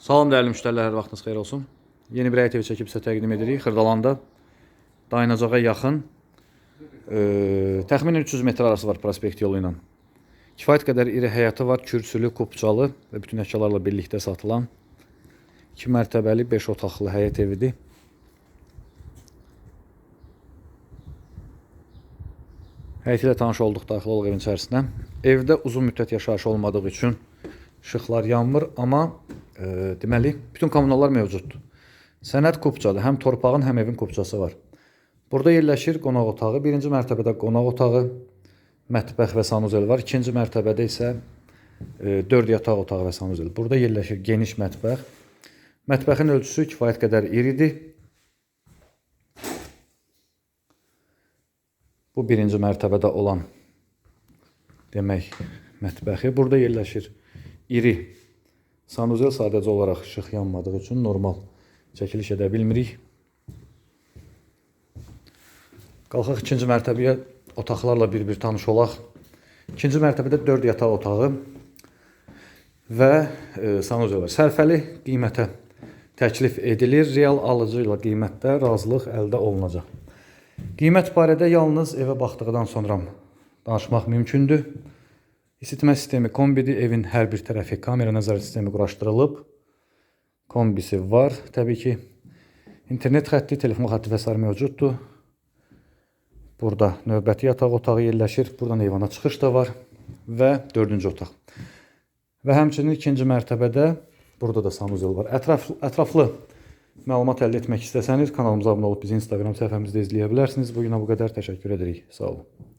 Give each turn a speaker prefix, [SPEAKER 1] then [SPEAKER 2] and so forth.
[SPEAKER 1] Salam dəyərli müştərilər, hər vaxtınız xeyir olsun. Yeni bir həyət evi çəkib sizə təqdim edirik. Xırdalanda dayanacağa yaxın e, təxminən 300 metr arası var prospekt yolu ilə. Kifayət qədər iri həyəti var, kürsülü, kupçalı və bütün əşyalarla birlikdə satılan 2 mərtəbəli 5 otaqlı həyət evidir. Həyəti ilə tanış olduq daxil olaq evin içərisinə. Evdə uzun müddət yaşayış olmadığı üçün işıqlar yanmır, amma e, deməli bütün kommunallar mövcuddur. Sənəd kupçadır. Həm torpağın, həm evin kupçası var. Burada yerləşir qonaq otağı. Birinci mərtəbədə qonaq otağı, mətbəx və sanuzel var. İkinci mərtəbədə isə e, 4 yataq otağı və sanuzel. Burada yerləşir geniş mətbəx. Mətbəxin ölçüsü kifayət qədər iridir. Bu birinci mərtəbədə olan demək mətbəxi. Burada yerləşir iri sanuzel sadəcə olaraq işıq yanmadığı üçün normal çəkiliş edə bilmirik. Qalxaq ikinci mərtəbəyə otaqlarla bir-bir tanış olaq. İkinci mərtəbədə 4 yataq otağı və e, sanuzel var. Sərfəli qiymətə təklif edilir. Real alıcı ilə qiymətdə razılıq əldə olunacaq. Qiymət barədə yalnız evə baxdıqdan sonra danışmaq mümkündür. İsitmə sistemi kombidir. Evin hər bir tərəfi kamera nəzarət sistemi quraşdırılıb. Kombisi var təbii ki. İnternet xətti, telefon xətti və s. mövcuddur. Burada növbəti yataq otağı yerləşir. Buradan eyvana çıxış da var və dördüncü otaq. Və həmçinin ikinci mərtəbədə burada da sanuzel var. Ətraf, ətraflı məlumat əldə etmək istəsəniz kanalımıza abunə olub bizi Instagram səhifəmizdə izləyə bilərsiniz. Bu günə bu qədər təşəkkür edirik. Sağ olun.